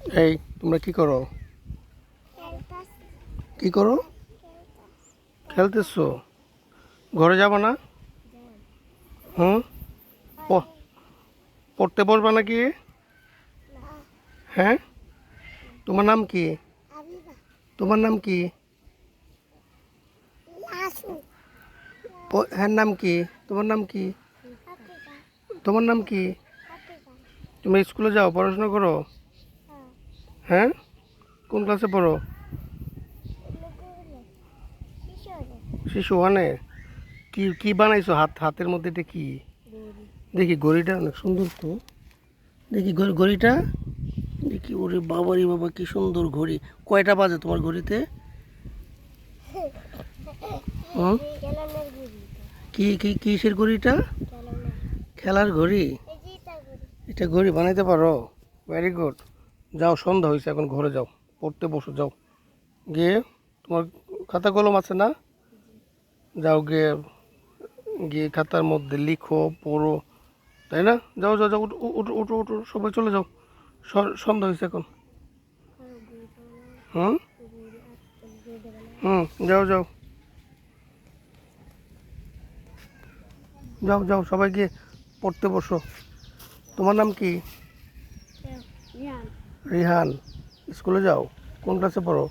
এই, তোমরা কি করো? কি করো? খেলতেছো? ঘরে যাব না? হুম? পড়তে বসবা নাকি? হ্যাঁ? তোমার নাম কি? তোমার নাম কি? হ্যাঁ নাম কি? তোমার নাম কি? তোমার নাম কি? তুমি স্কুলে যাও, পড়াশোনা করো? হ্যাঁ? কোন ক্লাসে পড়ো? শিশু ওয়ানে? কি কি বানাইছো? হাত, হাতের মধ্যে এটা কি? দেখি ঘড়িটা অনেক সুন্দর তো। দেখি ঘড়ি- ঘড়িটা দেখি, ওরে বাবারি বাবা, কি সুন্দর ঘড়ি। কয়টা বাজে তোমার ঘড়িতে? কি কি, কিসের ঘড়িটা? খেলার ঘড়ি? এটা ঘড়ি বানাইতে পারো? ভেরি গুড যাও, সন্ধ্যা হয়েছে এখন ঘরে যাও, পড়তে বসো, যাও। গিয়ে তোমার খাতা কলম আছে না? যাও গিয়ে গিয়ে খাতার মধ্যে লিখো, পড়ো, তাই না? যাও যাও যাও, উঠো উঠো উঠো সবাই চলে যাও। সন্ধ্যা হয়েছে এখন। হুম? হুম, যাও যাও। যাও যাও, সবাই গিয়ে পড়তে বসো। তোমার নাম কি? রিহান স্কুলে যাও। কোন ক্লাসে পড়ো?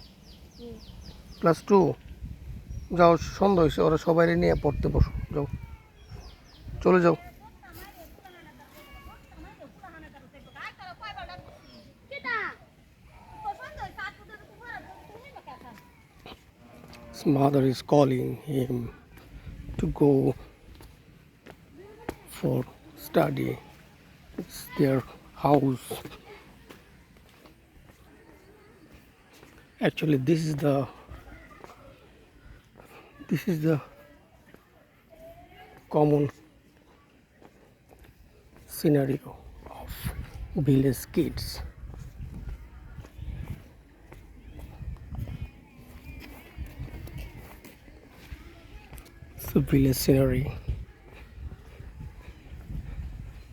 ক্লাস টু যাও, সন্ধ্যা হয়েছে, ওরা সবাই নিয়ে পড়তে বসো। যাও। চলে যাও। His mother is calling him to go for study. It's their house. Actually, this is the this is the common scenario of village kids. It's village scenery.